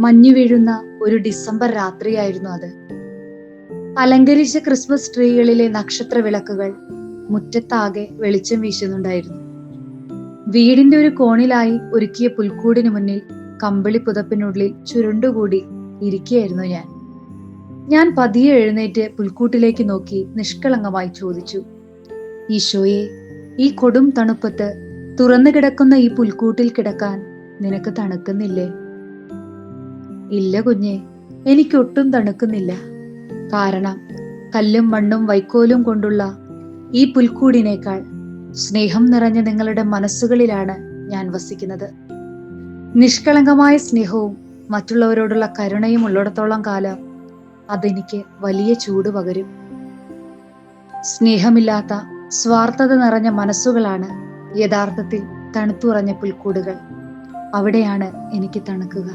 മഞ്ഞു വീഴുന്ന ഒരു ഡിസംബർ രാത്രിയായിരുന്നു അത്. അലങ്കരിച്ച ക്രിസ്മസ് ട്രീകളിലെ നക്ഷത്ര വിളക്കുകൾ മുറ്റത്താകെ വെളിച്ചം വീശുന്നുണ്ടായിരുന്നു. വീടിന്റെ ഒരു കോണിലായി ഒരുക്കിയ പുൽക്കൂടിന് മുന്നിൽ കമ്പിളി പുതപ്പിനുള്ളിൽ ചുരുണ്ടുകൂടി ഇരിക്കുകയായിരുന്നു ഞാൻ. ഞാൻ പതിയെ എഴുന്നേറ്റ് പുൽക്കൂട്ടിലേക്ക് നോക്കി നിഷ്കളങ്കമായി ചോദിച്ചു ഈശോയെ ഈ കൊടും തണുപ്പത്ത് തുറന്നു കിടക്കുന്ന ഈ പുൽക്കൂട്ടിൽ കിടക്കാൻ നിനക്ക് തണുക്കുന്നില്ലേ? ഇല്ല കുഞ്ഞെ എനിക്കൊട്ടും തണുക്കുന്നില്ല. കാരണം കല്ലും മണ്ണും വൈക്കോലും കൊണ്ടുള്ള ഈ പുൽക്കൂടിനേക്കാൾ സ്നേഹം നിറഞ്ഞ നിങ്ങളുടെ മനസ്സുകളിലാണ് ഞാൻ വസിക്കുന്നത്. നിഷ്കളങ്കമായ സ്നേഹവും മറ്റുള്ളവരോടുള്ള കരുണയും ഉള്ളിടത്തോളം കാലം അതെനിക്ക് വലിയ ചൂട് പകരും. സ്നേഹമില്ലാത്ത സ്വാർത്ഥത നിറഞ്ഞ മനസ്സുകളാണ് യഥാർത്ഥത്തിൽ തണുത്തുറഞ്ഞ പുൽക്കൂടുകൾ. അവിടെയാണ് എനിക്ക് തണുക്കുക.